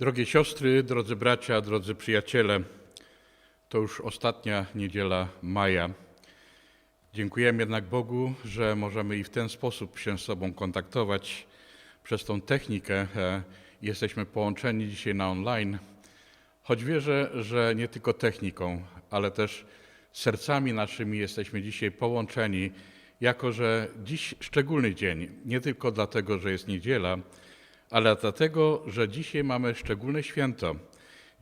Drogie siostry, drodzy bracia, drodzy przyjaciele, to już ostatnia niedziela maja. Dziękujemy jednak Bogu, że możemy i w ten sposób się z sobą kontaktować przez tą technikę. e, Jesteśmy połączeni dzisiaj na online, choć wierzę, że nie tylko techniką, ale też sercami naszymi jesteśmy dzisiaj połączeni, jako że dziś szczególny dzień, nie tylko dlatego, że jest niedziela, ale dlatego, że dzisiaj mamy szczególne święto.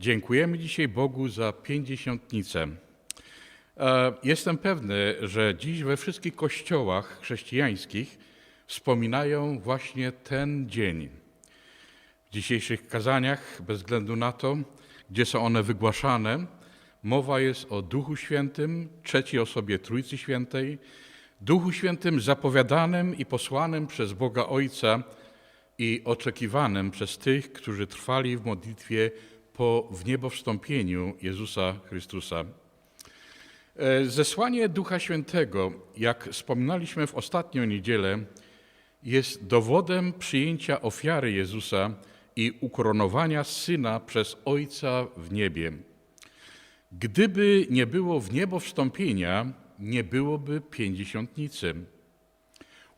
Dziękujemy dzisiaj Bogu za pięćdziesiątnicę. E, Jestem pewny, że dziś we wszystkich kościołach chrześcijańskich wspominają właśnie ten dzień. W dzisiejszych kazaniach, bez względu na to, gdzie są one wygłaszane, mowa jest o Duchu Świętym, trzeciej osobie Trójcy Świętej, Duchu Świętym zapowiadanym i posłanym przez Boga Ojca i oczekiwanym przez tych, którzy trwali w modlitwie po wniebowstąpieniu Jezusa Chrystusa. E, Zesłanie Ducha Świętego, jak wspominaliśmy w ostatnią niedzielę, jest dowodem przyjęcia ofiary Jezusa i ukoronowania Syna przez Ojca w niebie. Gdyby nie było w niebo wstąpienia, nie byłoby pięćdziesiątnicy.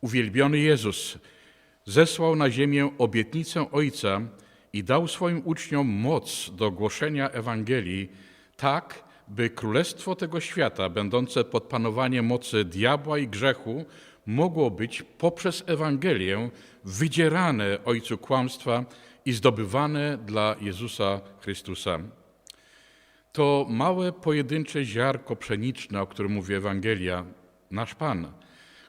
Uwielbiony Jezus zesłał na ziemię obietnicę Ojca i dał swoim uczniom moc do głoszenia Ewangelii, tak by królestwo tego świata, będące pod panowaniem mocy diabła i grzechu, mogło być poprzez Ewangelię wydzierane Ojcu kłamstwa i zdobywane dla Jezusa Chrystusa. To małe, pojedyncze ziarko pszeniczne, o którym mówi Ewangelia, nasz Pan,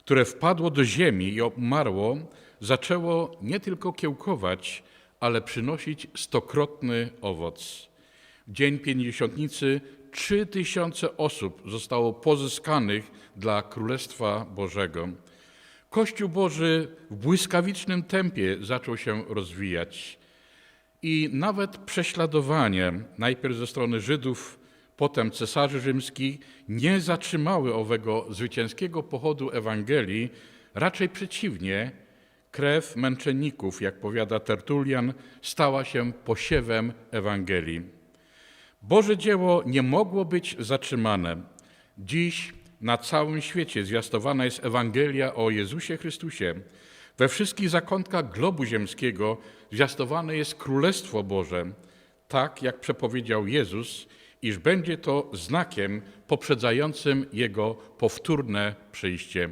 które wpadło do ziemi i umarło, zaczęło nie tylko kiełkować, ale przynosić stokrotny owoc. W dzień pięćdziesiątnicy trzy tysiące osób zostało pozyskanych dla Królestwa Bożego. Kościół Boży w błyskawicznym tempie zaczął się rozwijać. I nawet prześladowanie, najpierw ze strony Żydów, potem cesarzy rzymskich, nie zatrzymały owego zwycięskiego pochodu Ewangelii, raczej przeciwnie, krew męczenników, jak powiada Tertulian, stała się posiewem Ewangelii. Boże dzieło nie mogło być zatrzymane. Dziś na całym świecie zwiastowana jest Ewangelia o Jezusie Chrystusie. We wszystkich zakątkach globu ziemskiego zwiastowane jest Królestwo Boże, tak jak przepowiedział Jezus, iż będzie to znakiem poprzedzającym Jego powtórne przyjście.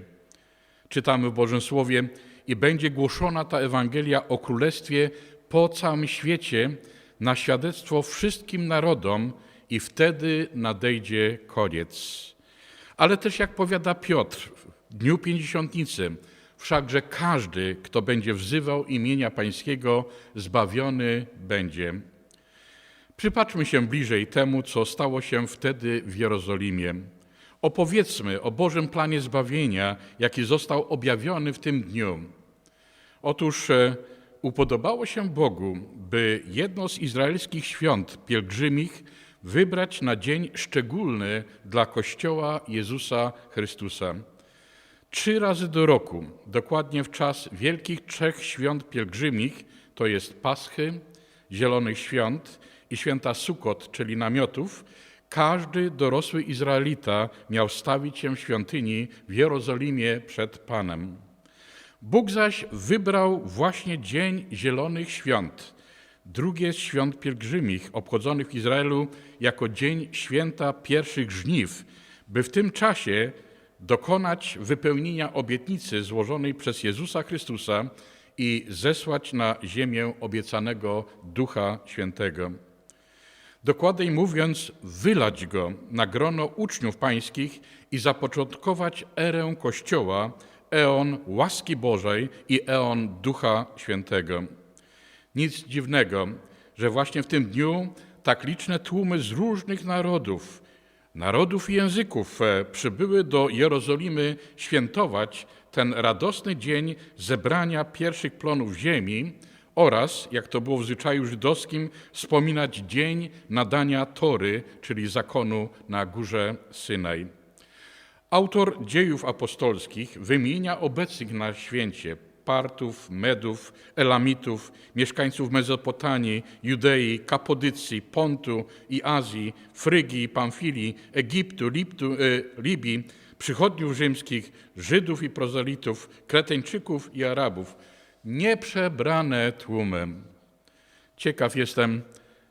Czytamy w Bożym Słowie i będzie głoszona ta Ewangelia o Królestwie po całym świecie na świadectwo wszystkim narodom i wtedy nadejdzie koniec. Ale też jak powiada Piotr w dniu pięćdziesiątnicy, wszakże każdy, kto będzie wzywał imienia Pańskiego, zbawiony będzie. Przypatrzmy się bliżej temu, co stało się wtedy w Jerozolimie. Opowiedzmy o Bożym planie zbawienia, jaki został objawiony w tym dniu. Otóż e, upodobało się Bogu, by jedno z izraelskich świąt pielgrzymich wybrać na dzień szczególny dla Kościoła Jezusa Chrystusa. Trzy razy do roku, dokładnie w czas wielkich trzech świąt pielgrzymich, to jest Paschy, Zielonych Świąt i święta Sukot, czyli namiotów, każdy dorosły Izraelita miał stawić się w świątyni w Jerozolimie przed Panem. Bóg zaś wybrał właśnie Dzień Zielonych Świąt, drugie z świąt pielgrzymich obchodzonych w Izraelu jako dzień święta pierwszych żniw, by w tym czasie dokonać wypełnienia obietnicy złożonej przez Jezusa Chrystusa i zesłać na ziemię obiecanego Ducha Świętego. Dokładniej mówiąc, wylać go na grono uczniów pańskich i zapoczątkować erę Kościoła, eon łaski Bożej i eon Ducha Świętego. Nic dziwnego, że właśnie w tym dniu tak liczne tłumy z różnych narodów, narodów i języków e, przybyły do Jerozolimy świętować ten radosny dzień zebrania pierwszych plonów ziemi oraz, jak to było w zwyczaju żydowskim, wspominać dzień nadania Tory, czyli zakonu na górze Synaj. Autor dziejów apostolskich wymienia obecnych na święcie Partów, Medów, Elamitów, mieszkańców Mezopotamii, Judei, Kapodycji, Pontu i Azji, Frygii, Pamfilii, Egiptu, Liptu, e, Libii, przychodniów rzymskich, Żydów i prozelitów, Kreteńczyków i Arabów, nieprzebrane tłumem. Ciekaw jestem,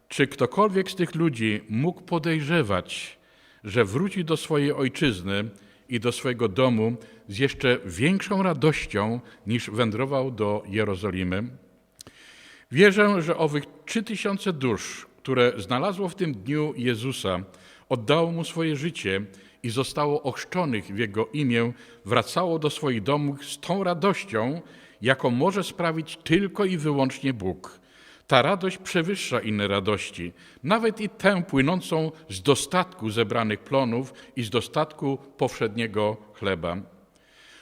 czy ktokolwiek z tych ludzi mógł podejrzewać, że wróci do swojej ojczyzny i do swojego domu z jeszcze większą radością niż wędrował do Jerozolimy? Wierzę, że owych trzy tysiące dusz, które znalazło w tym dniu Jezusa, oddało mu swoje życie i zostało ochrzczonych w Jego imię, wracało do swoich domów z tą radością, jaką może sprawić tylko i wyłącznie Bóg. Ta radość przewyższa inne radości, nawet i tę płynącą z dostatku zebranych plonów i z dostatku powszedniego chleba.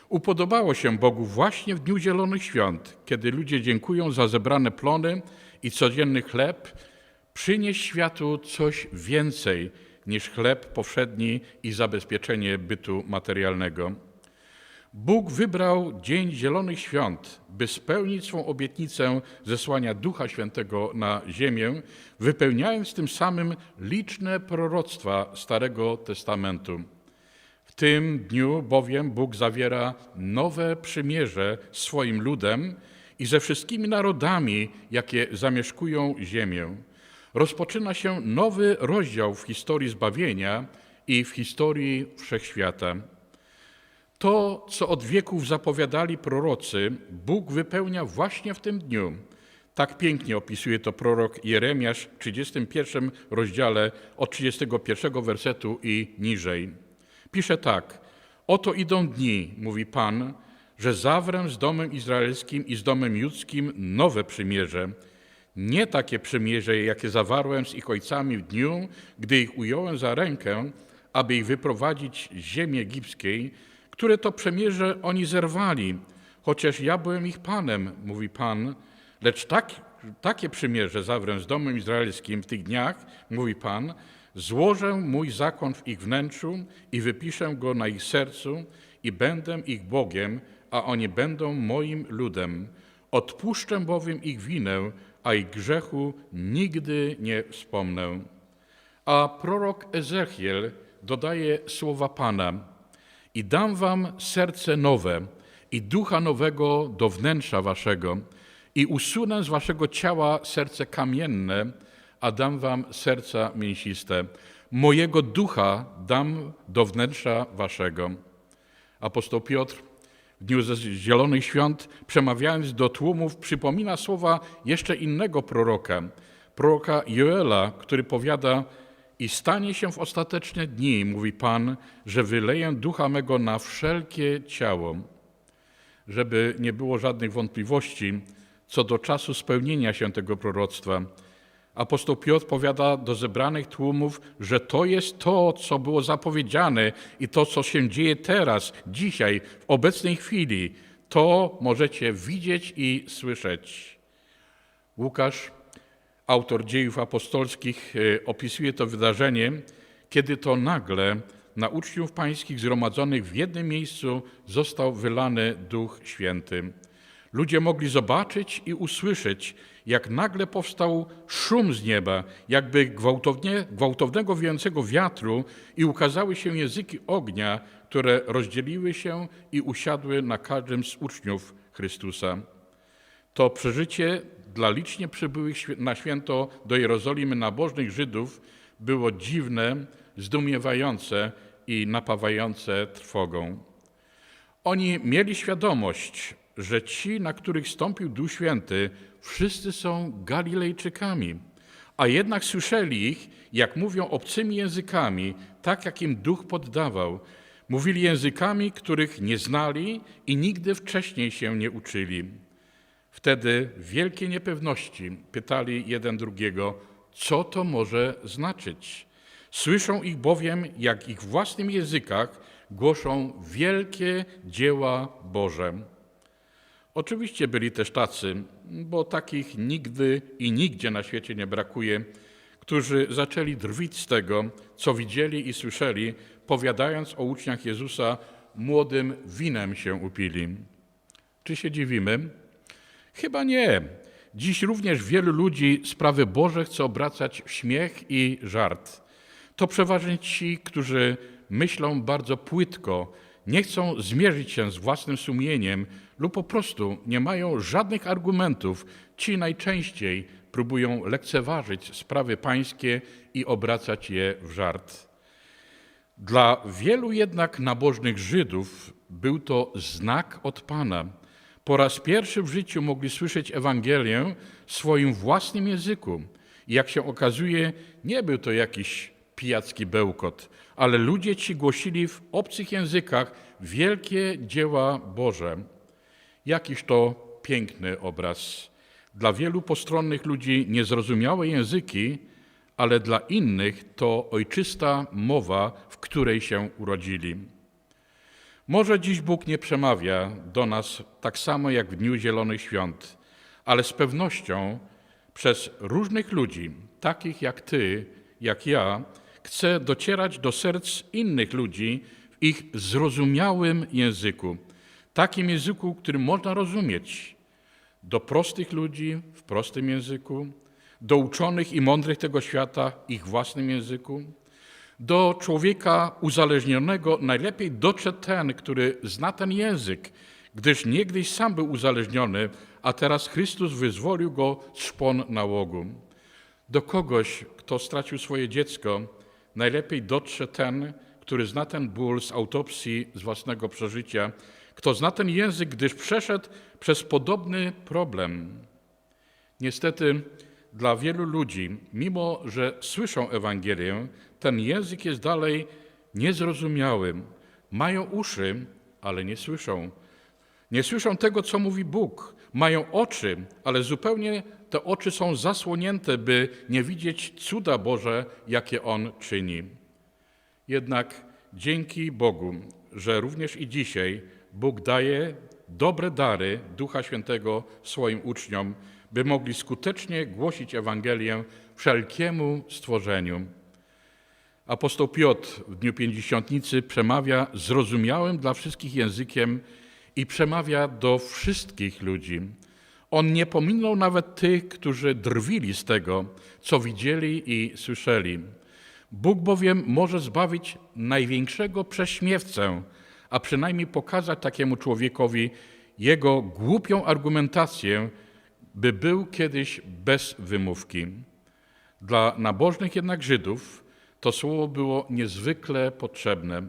Upodobało się Bogu właśnie w Dniu Zielonych Świąt, kiedy ludzie dziękują za zebrane plony i codzienny chleb, przynieść światu coś więcej niż chleb powszedni i zabezpieczenie bytu materialnego. Bóg wybrał Dzień Zielonych Świąt, by spełnić swą obietnicę zesłania Ducha Świętego na ziemię, wypełniając tym samym liczne proroctwa Starego Testamentu. W tym dniu bowiem Bóg zawiera nowe przymierze z swoim ludem i ze wszystkimi narodami, jakie zamieszkują ziemię. Rozpoczyna się nowy rozdział w historii zbawienia i w historii wszechświata. To, co od wieków zapowiadali prorocy, Bóg wypełnia właśnie w tym dniu. Tak pięknie opisuje to prorok Jeremiasz w 31 rozdziale od 31 wersetu i niżej. Pisze tak: Oto idą dni, mówi Pan, że zawrę z domem izraelskim i z domem judzkim nowe przymierze. Nie takie przymierze, jakie zawarłem z ich ojcami w dniu, gdy ich ująłem za rękę, aby ich wyprowadzić z ziemi egipskiej, które to przemierze oni zerwali, chociaż ja byłem ich Panem, mówi Pan, lecz tak, takie przymierze zawrę z domem izraelskim w tych dniach, mówi Pan, złożę mój zakon w ich wnętrzu i wypiszę go na ich sercu i będę ich Bogiem, a oni będą moim ludem. Odpuszczę bowiem ich winę, a ich grzechu nigdy nie wspomnę. A prorok Ezechiel dodaje słowa Pana – i dam wam serce nowe i ducha nowego do wnętrza waszego i usunę z waszego ciała serce kamienne, a dam wam serca mięsiste. Mojego ducha dam do wnętrza waszego. Apostoł Piotr w dniu Zielonych Świąt, przemawiając do tłumów, przypomina słowa jeszcze innego proroka, proroka Joela, który powiada, i stanie się w ostateczne dni, mówi Pan, że wyleję ducha mego na wszelkie ciało, żeby nie było żadnych wątpliwości co do czasu spełnienia się tego proroctwa. Apostoł Piotr powiada do zebranych tłumów, że to jest to, co było zapowiedziane i to, co się dzieje teraz, dzisiaj, w obecnej chwili. To możecie widzieć i słyszeć. Łukasz autor dziejów apostolskich e, opisuje to wydarzenie, kiedy to nagle na uczniów pańskich zgromadzonych w jednym miejscu został wylany Duch Święty. Ludzie mogli zobaczyć i usłyszeć, jak nagle powstał szum z nieba, jakby gwałtownie, gwałtownego wiejącego wiatru i ukazały się języki ognia, które rozdzieliły się i usiadły na każdym z uczniów Chrystusa. To przeżycie dla licznie przybyłych na święto do Jerozolimy nabożnych Żydów było dziwne, zdumiewające i napawające trwogą. Oni mieli świadomość, że ci, na których stąpił Duch Święty, wszyscy są Galilejczykami, a jednak słyszeli ich, jak mówią obcymi językami, tak jak im Duch poddawał. Mówili językami, których nie znali i nigdy wcześniej się nie uczyli. Wtedy w wielkiej niepewności pytali jeden drugiego, co to może znaczyć. Słyszą ich bowiem, jak ich własnym językach głoszą wielkie dzieła Boże. Oczywiście byli też tacy, bo takich nigdy i nigdzie na świecie nie brakuje, którzy zaczęli drwić z tego, co widzieli i słyszeli, powiadając o uczniach Jezusa, młodym winem się upili. Czy się dziwimy? Chyba nie. Dziś również wielu ludzi sprawy Boże chce obracać w śmiech i żart. To przeważnie ci, którzy myślą bardzo płytko, nie chcą zmierzyć się z własnym sumieniem lub po prostu nie mają żadnych argumentów. Ci najczęściej próbują lekceważyć sprawy pańskie i obracać je w żart. Dla wielu jednak nabożnych Żydów był to znak od Pana. Po raz pierwszy w życiu mogli słyszeć Ewangelię w swoim własnym języku. I jak się okazuje, nie był to jakiś pijacki bełkot, ale ludzie ci głosili w obcych językach wielkie dzieła Boże. Jakiż to piękny obraz. Dla wielu postronnych ludzi niezrozumiałe języki, ale dla innych to ojczysta mowa, w której się urodzili. Może dziś Bóg nie przemawia do nas tak samo jak w Dniu Zielonych Świąt, ale z pewnością przez różnych ludzi, takich jak Ty, jak ja, chce docierać do serc innych ludzi w ich zrozumiałym języku, takim języku, który można rozumieć, do prostych ludzi w prostym języku, do uczonych i mądrych tego świata ich własnym języku, do człowieka uzależnionego najlepiej dotrze ten, który zna ten język, gdyż niegdyś sam był uzależniony, a teraz Chrystus wyzwolił go z szpon nałogu. Do kogoś, kto stracił swoje dziecko, najlepiej dotrze ten, który zna ten ból z autopsji z własnego przeżycia, kto zna ten język, gdyż przeszedł przez podobny problem. Niestety, dla wielu ludzi, mimo że słyszą Ewangelię, ten język jest dalej niezrozumiały. Mają uszy, ale nie słyszą. Nie słyszą tego, co mówi Bóg. Mają oczy, ale zupełnie te oczy są zasłonięte, by nie widzieć cuda Boże, jakie On czyni. Jednak dzięki Bogu, że również i dzisiaj Bóg daje dobre dary Ducha Świętego swoim uczniom, by mogli skutecznie głosić Ewangelię wszelkiemu stworzeniu. Apostoł Piotr w dniu pięćdziesiątnicy przemawia zrozumiałym dla wszystkich językiem i przemawia do wszystkich ludzi. On nie pominął nawet tych, którzy drwili z tego, co widzieli i słyszeli. Bóg bowiem może zbawić największego prześmiewcę, a przynajmniej pokazać takiemu człowiekowi jego głupią argumentację, by był kiedyś bez wymówki. Dla nabożnych jednak Żydów to słowo było niezwykle potrzebne.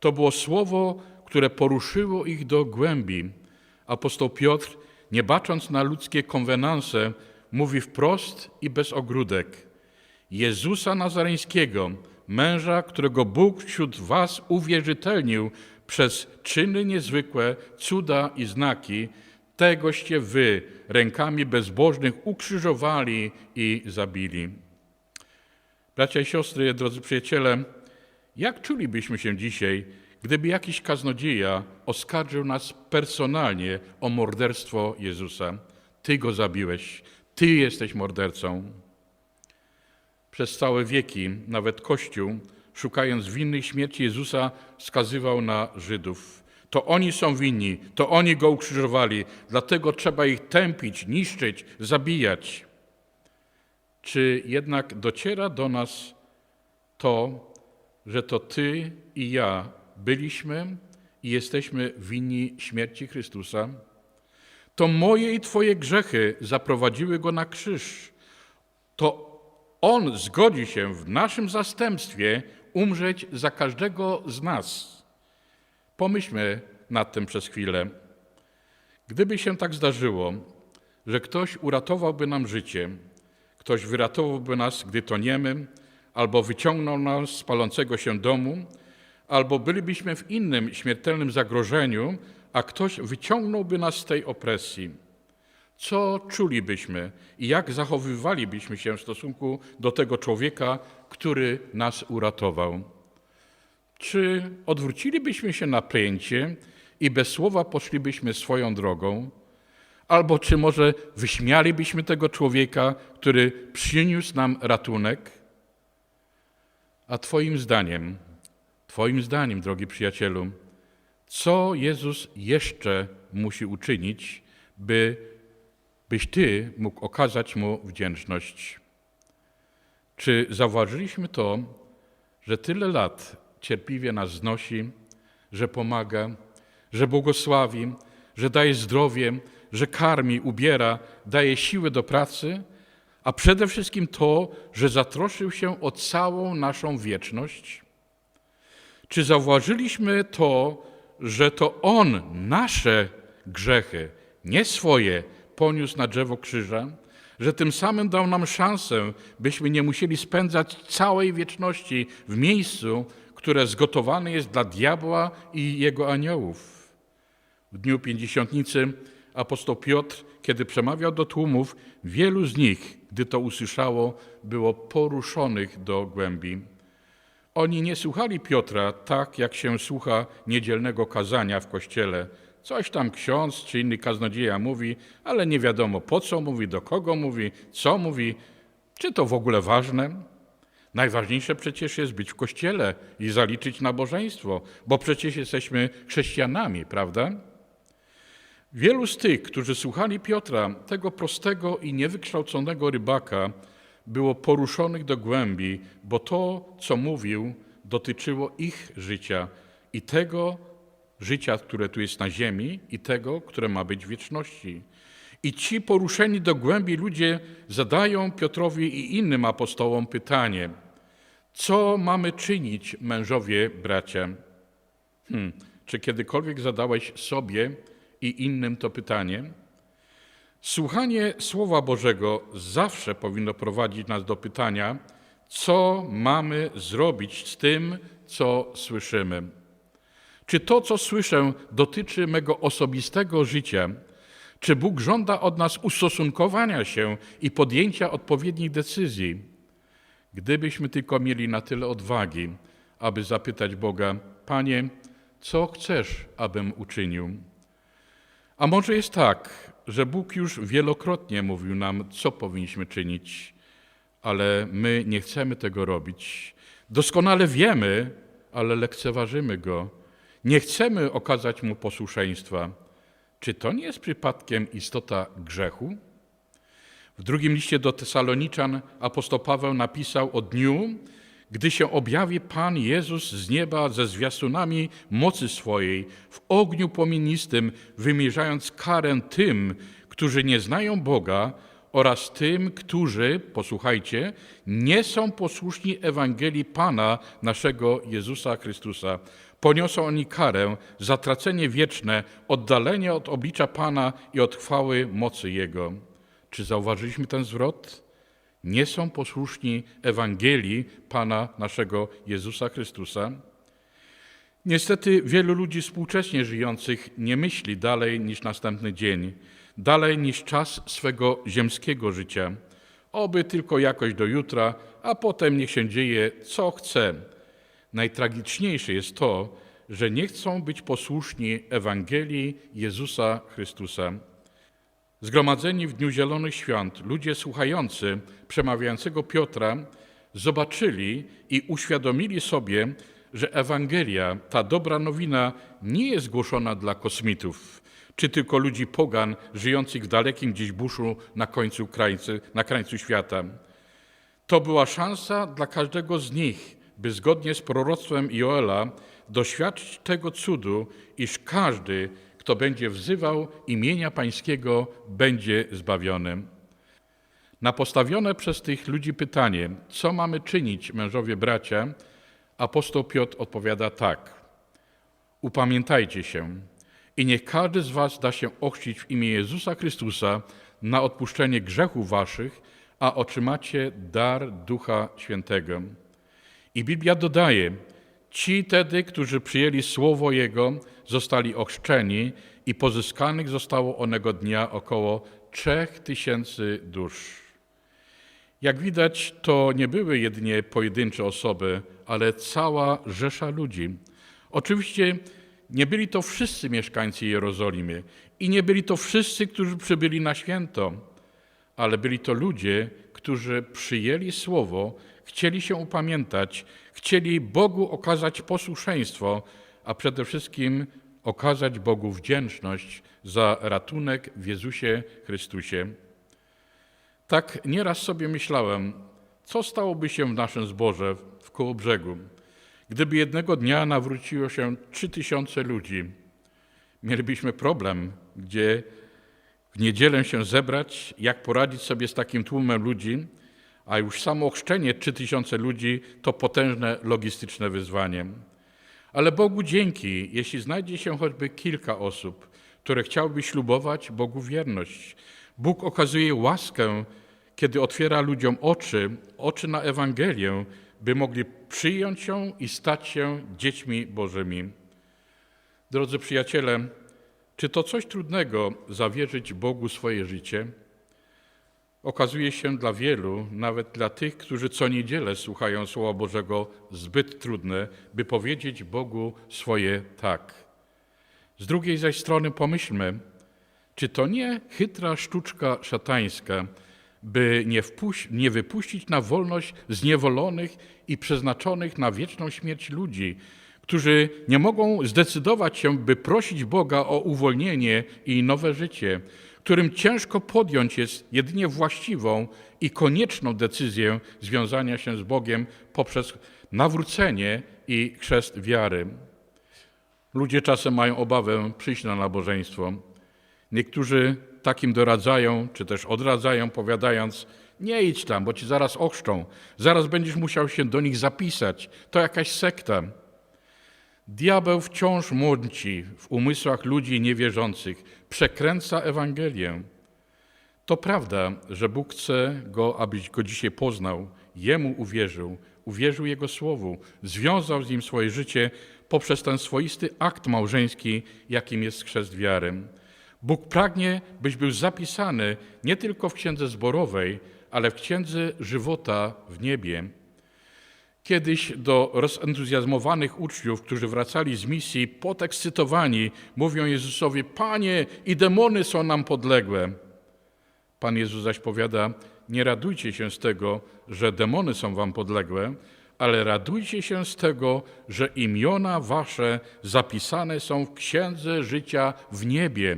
To było słowo, które poruszyło ich do głębi. Apostoł Piotr, nie bacząc na ludzkie konwenanse, mówi wprost i bez ogródek. Jezusa Nazareńskiego, męża, którego Bóg wśród was uwierzytelnił przez czyny niezwykłe, cuda i znaki, tegoście wy rękami bezbożnych ukrzyżowali i zabili. Bracia i siostry, drodzy przyjaciele, jak czulibyśmy się dzisiaj, gdyby jakiś kaznodzieja oskarżył nas personalnie o morderstwo Jezusa? Ty go zabiłeś, ty jesteś mordercą. Przez całe wieki nawet Kościół, szukając winnych śmierci Jezusa, wskazywał na Żydów. To oni są winni, to oni go ukrzyżowali, dlatego trzeba ich tępić, niszczyć, zabijać. Czy jednak dociera do nas to, że to Ty i ja byliśmy i jesteśmy winni śmierci Chrystusa? To moje i Twoje grzechy zaprowadziły go na krzyż. To On zgodzi się w naszym zastępstwie umrzeć za każdego z nas. Pomyślmy nad tym przez chwilę. Gdyby się tak zdarzyło, że ktoś uratowałby nam życie, ktoś wyratowałby nas, gdy toniemy, albo wyciągnął nas z palącego się domu, albo bylibyśmy w innym śmiertelnym zagrożeniu, a ktoś wyciągnąłby nas z tej opresji. Co czulibyśmy i jak zachowywalibyśmy się w stosunku do tego człowieka, który nas uratował? Czy odwrócilibyśmy się na pięcie i bez słowa poszlibyśmy swoją drogą? Albo czy może wyśmialibyśmy tego człowieka, który przyniósł nam ratunek? A Twoim zdaniem, Twoim zdaniem, drogi przyjacielu, Co Jezus jeszcze musi uczynić, by, byś Ty mógł okazać Mu wdzięczność? Czy zauważyliśmy to, że tyle lat cierpliwie nas znosi, że pomaga, że błogosławi, że daje zdrowie, że karmi, ubiera, daje siłę do pracy, a przede wszystkim to, że zatroszczył się o całą naszą wieczność? Czy zauważyliśmy to, że to On nasze grzechy, nie swoje, poniósł na drzewo krzyża? Że tym samym dał nam szansę, byśmy nie musieli spędzać całej wieczności w miejscu, które zgotowane jest dla diabła i jego aniołów. W dniu pięćdziesiątnicy apostoł Piotr, kiedy przemawiał do tłumów, wielu z nich, gdy to usłyszało, było poruszonych do głębi. Oni nie słuchali Piotra tak, jak się słucha niedzielnego kazania w kościele. Coś tam ksiądz czy inny kaznodzieja mówi, ale nie wiadomo po co mówi, do kogo mówi, co mówi, czy to w ogóle ważne. Najważniejsze przecież jest być w kościele i zaliczyć nabożeństwo, bo przecież jesteśmy chrześcijanami, prawda? Wielu z tych, którzy słuchali Piotra, tego prostego i niewykształconego rybaka, było poruszonych do głębi, bo to, co mówił, dotyczyło ich życia i tego życia, które tu jest na ziemi, i tego, które ma być w wieczności. I ci poruszeni do głębi ludzie zadają Piotrowi i innym apostołom pytanie: Co mamy czynić, mężowie, bracia? Hmm, czy kiedykolwiek zadałeś sobie i innym to pytanie? Słuchanie Słowa Bożego zawsze powinno prowadzić nas do pytania, co mamy zrobić z tym, co słyszymy. Czy to, co słyszę, dotyczy mego osobistego życia? Czy Bóg żąda od nas ustosunkowania się i podjęcia odpowiednich decyzji? Gdybyśmy tylko mieli na tyle odwagi, aby zapytać Boga, Panie, co chcesz, abym uczynił? A może jest tak, że Bóg już wielokrotnie mówił nam, co powinniśmy czynić, ale my nie chcemy tego robić. Doskonale wiemy, ale lekceważymy Go. Nie chcemy okazać Mu posłuszeństwa. Czy to nie jest przypadkiem istota grzechu? W drugim liście do Tesaloniczan apostoł Paweł napisał o dniu, gdy się objawi Pan Jezus z nieba ze zwiastunami mocy swojej, w ogniu płomienistym, wymierzając karę tym, którzy nie znają Boga oraz tym, którzy, posłuchajcie, nie są posłuszni Ewangelii Pana naszego Jezusa Chrystusa. Poniosą oni karę, zatracenie wieczne, oddalenie od oblicza Pana i od chwały mocy Jego. Czy zauważyliśmy ten zwrot? Nie są posłuszni Ewangelii Pana naszego Jezusa Chrystusa? Niestety wielu ludzi współcześnie żyjących nie myśli dalej niż następny dzień, dalej niż czas swego ziemskiego życia. Oby tylko jakoś do jutra, a potem niech się dzieje co chce. Najtragiczniejsze jest to, że nie chcą być posłuszni Ewangelii Jezusa Chrystusa. Zgromadzeni w Dniu Zielonych Świąt, ludzie słuchający przemawiającego Piotra zobaczyli i uświadomili sobie, że Ewangelia, ta dobra nowina, nie jest głoszona dla kosmitów, czy tylko ludzi pogan żyjących w dalekim gdzieś buszu na końcu krańcy, na krańcu świata. To była szansa dla każdego z nich, by zgodnie z proroctwem Joela doświadczyć tego cudu, iż każdy, kto będzie wzywał imienia Pańskiego, będzie zbawiony. Na postawione przez tych ludzi pytanie, co mamy czynić, mężowie bracia, apostoł Piotr odpowiada tak. Upamiętajcie się i niech każdy z was da się ochrzcić w imię Jezusa Chrystusa na odpuszczenie grzechów waszych, a otrzymacie dar Ducha Świętego. I Biblia dodaje, ci tedy, którzy przyjęli słowo Jego, zostali ochrzczeni i pozyskanych zostało onego dnia około trzech tysięcy dusz. Jak widać, to nie były jedynie pojedyncze osoby, ale cała rzesza ludzi. Oczywiście nie byli to wszyscy mieszkańcy Jerozolimy i nie byli to wszyscy, którzy przybyli na święto, ale byli to ludzie, którzy przyjęli słowo, chcieli się upamiętać, chcieli Bogu okazać posłuszeństwo, a przede wszystkim okazać Bogu wdzięczność za ratunek w Jezusie Chrystusie. Tak nieraz sobie myślałem, co stałoby się w naszym zborze w Kołobrzegu, gdyby jednego dnia nawróciło się trzy tysiące ludzi. Mielibyśmy problem, gdzie w niedzielę się zebrać, jak poradzić sobie z takim tłumem ludzi, a już samo ochrzczenie trzy tysiące ludzi to potężne logistyczne wyzwanie. Ale Bogu dzięki, jeśli znajdzie się choćby kilka osób, które chciałyby ślubować Bogu wierność. Bóg okazuje łaskę, kiedy otwiera ludziom oczy, oczy na Ewangelię, by mogli przyjąć ją i stać się dziećmi Bożymi. Drodzy przyjaciele, czy to coś trudnego zawierzyć Bogu swoje życie? Okazuje się dla wielu, nawet dla tych, którzy co niedzielę słuchają Słowa Bożego, zbyt trudne, by powiedzieć Bogu swoje tak. Z drugiej zaś strony pomyślmy, czy to nie chytra sztuczka szatańska, by nie, wpuś- nie wypuścić na wolność zniewolonych i przeznaczonych na wieczną śmierć ludzi, którzy nie mogą zdecydować się, by prosić Boga o uwolnienie i nowe życie, którym ciężko podjąć jest jedynie właściwą i konieczną decyzję związania się z Bogiem poprzez nawrócenie i chrzest wiary. Ludzie czasem mają obawę przyjść na nabożeństwo. Niektórzy takim doradzają, czy też odradzają, powiadając: Nie idź tam, bo ci zaraz ochrzczą, zaraz będziesz musiał się do nich zapisać. To jakaś sekta. Diabeł wciąż mąci w umysłach ludzi niewierzących, przekręca Ewangelię. To prawda, że Bóg chce go, abyś go dzisiaj poznał, jemu uwierzył, uwierzył jego słowu, związał z nim swoje życie poprzez ten swoisty akt małżeński, jakim jest chrzest wiary. Bóg pragnie, byś był zapisany nie tylko w księdze zborowej, ale w księdze żywota w niebie. Kiedyś do rozentuzjazmowanych uczniów, którzy wracali z misji, podekscytowani, mówią Jezusowi: Panie, i demony są nam podległe. Pan Jezus zaś powiada: Nie radujcie się z tego, że demony są wam podległe, ale radujcie się z tego, że imiona wasze zapisane są w księdze życia w niebie.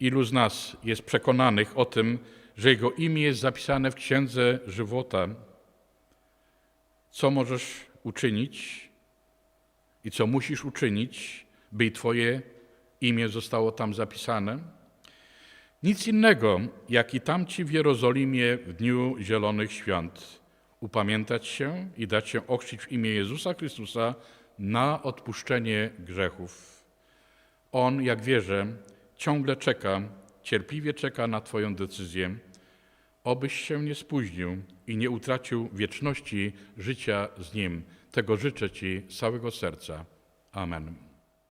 Ilu z nas jest przekonanych o tym, że jego imię jest zapisane w księdze żywota? Co możesz uczynić i co musisz uczynić, by Twoje imię zostało tam zapisane? Nic innego, jak i tamci w Jerozolimie w dniu Zielonych Świąt. Upamiętać się i dać się ochrzcić w imię Jezusa Chrystusa na odpuszczenie grzechów. On, jak wierzę, ciągle czeka, cierpliwie czeka na Twoją decyzję, obyś się nie spóźnił i nie utracił wieczności życia z Nim. Tego życzę Ci z całego serca. Amen.